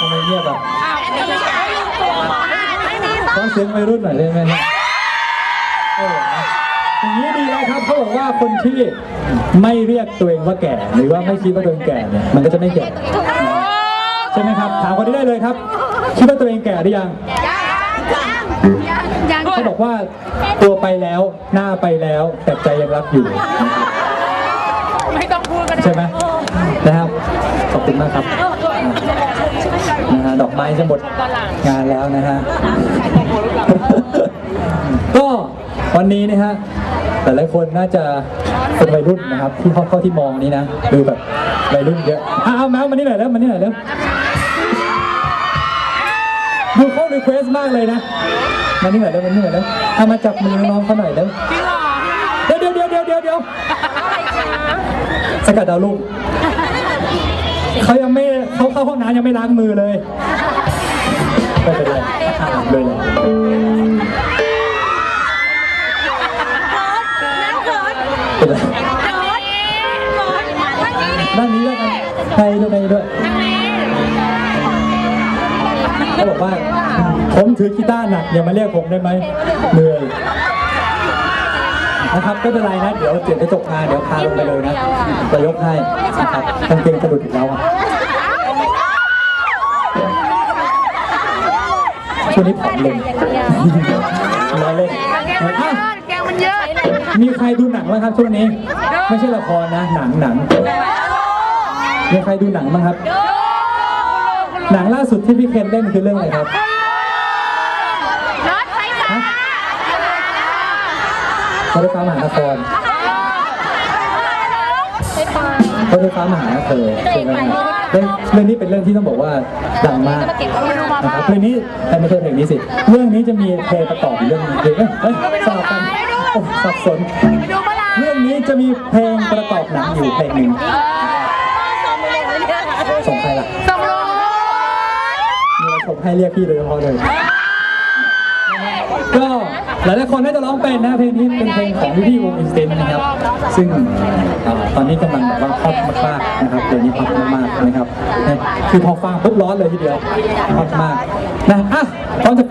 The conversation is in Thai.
ทำไมเงียบอะไม่มีขอเสียงวัยรุ่นหน่อยได้ไหมฮะโอ้โหอย่างนี้ดีแล้วครับเขาบอกว่าคนที่ไม่เรียกตัวเองว่าแก่ หรือว่าไม่คิดว่าตัวเองแก่เนี่ยมันก็จะไม่แก่ใช่ไหมครับถามคนนี้ได้เลยครับ คิดว่าตัวเองแก่หรือยังยังเขาบอกว่าตัวไปแล้วหน้าไปแล้ว แต่ใจยังรักอยู่ ไม่ต้องพูดก็ได้ใช่ไหมนะครับขอบคุณมากครับ นะฮะดอกไม้จะหมดงานแล้วนะฮะ ก็วันนี้นะฮะแต่หลายคนน่าจะเป็นวัยรุ่นนะครับ ที่เข้าเข้าที่มองนี้นะดูแบบวัยรุ่นเยอะอะเอาแมวมานี่หน่อยแล้วมานี่หน่อยแล้วดูเขารีเควสมากเลยนะมานี่หน่อยแล้วมานี่หน่อยแล้วเอามาจับมือน้องเขาหน่อยแล้วจริงเหรอเดี๋ยวเดี๋ยวเดี๋ยวเดี๋ยวเดี๋ยวเดี๋ยวสกัดดาวรุ่ง เขายังไม่เขาเข้าห้องน้ำยังไม่ล้างมือเลยไม่เป็นไรอ่านเลยเป็นไรด้านนี้ด้วยกันใครด้วยใครด้วยเขาบอกว่า ผมถือกีตาร์หนักอย่ามาเรียกผมได้ไหมเหนื่อย นะครับไม่เป็นไรนะ เดี๋ยวเปลี่ยนกระจกมาเดี๋ยวพาลงไปเลยนะจะยกให้นะครับกางเกงสะดุดอีกแล้วอะช่วงนี้ผอมลงร้อยเล่นอะแกงมันเยอะ มีใครดูหนังบ้างครับช่วงนี้ ไม่ใช่ละครนะ หนังหนังมีใครดูหนังบ้างครับ หนังล่าสุดที่พี่เคนเล่นคือเรื่องอะไรครับ รถไฟฟ้าร ถไฟฟ้ามหานครรถไฟฟ้ามหานครใช่ไหมเรื่องเรื่องนี้เป็นเรื่องที่ต้องบอกว่าดังมากนะครับเพลงนี้แต่ไม่ใช่เพลงนี้สิ เรื่องนี้จะมีเพลงประกอบอยู่เรื่องนึงเอ้ยเอ้ยสลับกันโอ้สับสน เรื่องนี้จะมีเพลงประกอบหนังอยู่เพลงหนึ่งส่งใครล่ะส่งรถมีอะไรส่งให้เรียกพี่โดยเฉพาะเลย ก็หลายๆคนน่าจะร้องเป็นนะเพลงนี้เป็นเพลงของพี่พี่วงอินสเตนนะครับ ซึ่งตอนนี้กำลังแบบว่าฮอตมากๆนะครับเพลงนี้ฮอตมากๆนะครับคือพอฟังปุ๊บร้อนเลยทีเดียวฮอตมากนะอะพร้อมจะ